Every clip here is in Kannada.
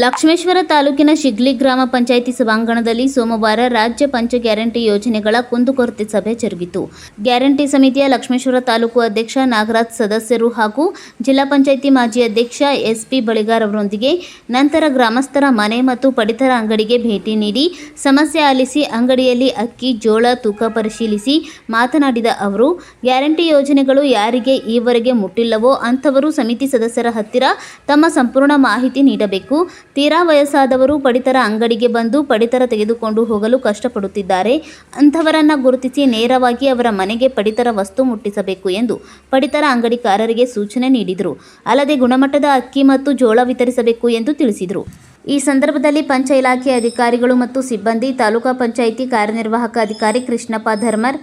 ಲಕ್ಷ್ಮೇಶ್ವರ ತಾಲೂಕಿನ ಶಿಗ್ಲಿ ಗ್ರಾಮ ಪಂಚಾಯಿತಿ ಸಭಾಂಗಣದಲ್ಲಿ ಸೋಮವಾರ ರಾಜ್ಯ ಪಂಚ ಗ್ಯಾರಂಟಿ ಯೋಜನೆಗಳ ಕುಂದುಕೊರತೆ ಸಭೆ ಜರುಗಿತು. ಗ್ಯಾರಂಟಿ ಸಮಿತಿಯ ಲಕ್ಷ್ಮೇಶ್ವರ ತಾಲೂಕು ಅಧ್ಯಕ್ಷ ನಾಗರಾಜ್ ಸದಸ್ಯರು ಹಾಗೂ ಜಿಲ್ಲಾ ಪಂಚಾಯಿತಿ ಮಾಜಿ ಅಧ್ಯಕ್ಷ ಎಸ್ಪಿ ಬಳಿಗಾರ್ ಅವರೊಂದಿಗೆ ನಂತರ ಗ್ರಾಮಸ್ಥರ ಮನೆ ಮತ್ತು ಪಡಿತರ ಅಂಗಡಿಗೆ ಭೇಟಿ ನೀಡಿ ಸಮಸ್ಯೆ ಆಲಿಸಿ ಅಂಗಡಿಯಲ್ಲಿ ಅಕ್ಕಿ, ಜೋಳ, ತೂಕ ಪರಿಶೀಲಿಸಿ ಮಾತನಾಡಿದ ಅವರು, ಗ್ಯಾರಂಟಿ ಯೋಜನೆಗಳು ಯಾರಿಗೆ ಈವರೆಗೆ ಮುಟ್ಟಿಲ್ಲವೋ ಅಂಥವರು ಸಮಿತಿ ಸದಸ್ಯರ ಹತ್ತಿರ ತಮ್ಮ ಸಂಪೂರ್ಣ ಮಾಹಿತಿ ನೀಡಬೇಕು. ತೀರಾ ವಯಸ್ಸಾದವರು ಪಡಿತರ ಅಂಗಡಿಗೆ ಬಂದು ಪಡಿತರ ತೆಗೆದುಕೊಂಡು ಹೋಗಲು ಕಷ್ಟಪಡುತ್ತಿದ್ದಾರೆ. ಅಂಥವರನ್ನು ಗುರುತಿಸಿ ನೇರವಾಗಿ ಅವರ ಮನೆಗೆ ಪಡಿತರ ವಸ್ತು ಮುಟ್ಟಿಸಬೇಕು ಎಂದು ಪಡಿತರ ಅಂಗಡಿಕಾರರಿಗೆ ಸೂಚನೆ ನೀಡಿದರು. ಅಲ್ಲದೆ ಗುಣಮಟ್ಟದ ಅಕ್ಕಿ ಮತ್ತು ಜೋಳ ವಿತರಿಸಬೇಕು ಎಂದು ತಿಳಿಸಿದರು. ಈ ಸಂದರ್ಭದಲ್ಲಿ ಪಂಚ ಇಲಾಖೆ ಅಧಿಕಾರಿಗಳು ಮತ್ತು ಸಿಬ್ಬಂದಿ, ತಾಲೂಕಾ ಪಂಚಾಯಿತಿ ಕಾರ್ಯನಿರ್ವಾಹಕ ಅಧಿಕಾರಿ ಕೃಷ್ಣಪ್ಪ ಧರ್ಮರ್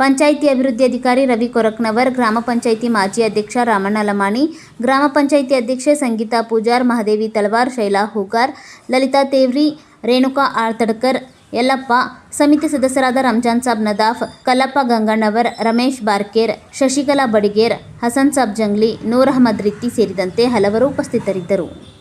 ಪಂಚಾಯಿತಿ ಅಭಿವೃದ್ಧಿ ಅಧಿಕಾರಿ ರವಿ ಕೊರಕ್ನವರ್, ಗ್ರಾಮ ಪಂಚಾಯಿತಿ ಮಾಜಿ ಅಧ್ಯಕ್ಷ ರಾಮಣ್ಣ ಲಮಾಣಿ, ಗ್ರಾಮ ಪಂಚಾಯಿತಿ ಅಧ್ಯಕ್ಷೆ ಸಂಗೀತಾ ಪೂಜಾರ್, ಮಹಾದೇವಿ ತಲವಾರ್, ಶೈಲಾ ಹೂಗಾರ್, ಲಲಿತಾ ತೇವ್ರಿ, ರೇಣುಕಾ ಆಳ್ತಡ್ಕರ್, ಯಲ್ಲಪ್ಪ, ಸಮಿತಿ ಸದಸ್ಯರಾದ ರಂಜಾನ್ ಸಾಬ್ ನದಾಫ್, ಕಲ್ಲಪ್ಪ ಗಂಗಣ್ಣವರ್, ರಮೇಶ್ ಬಾರ್ಕೇರ್, ಶಶಿಕಲಾ ಬಡಿಗೇರ್, ಹಸನ್ ಸಾಬ್ ಜಂಗ್ಲಿ, ನೂರ್ ಅಹಮದ್ ರಿತ್ತಿ ಸೇರಿದಂತೆ ಹಲವರು ಉಪಸ್ಥಿತರಿದ್ದರು.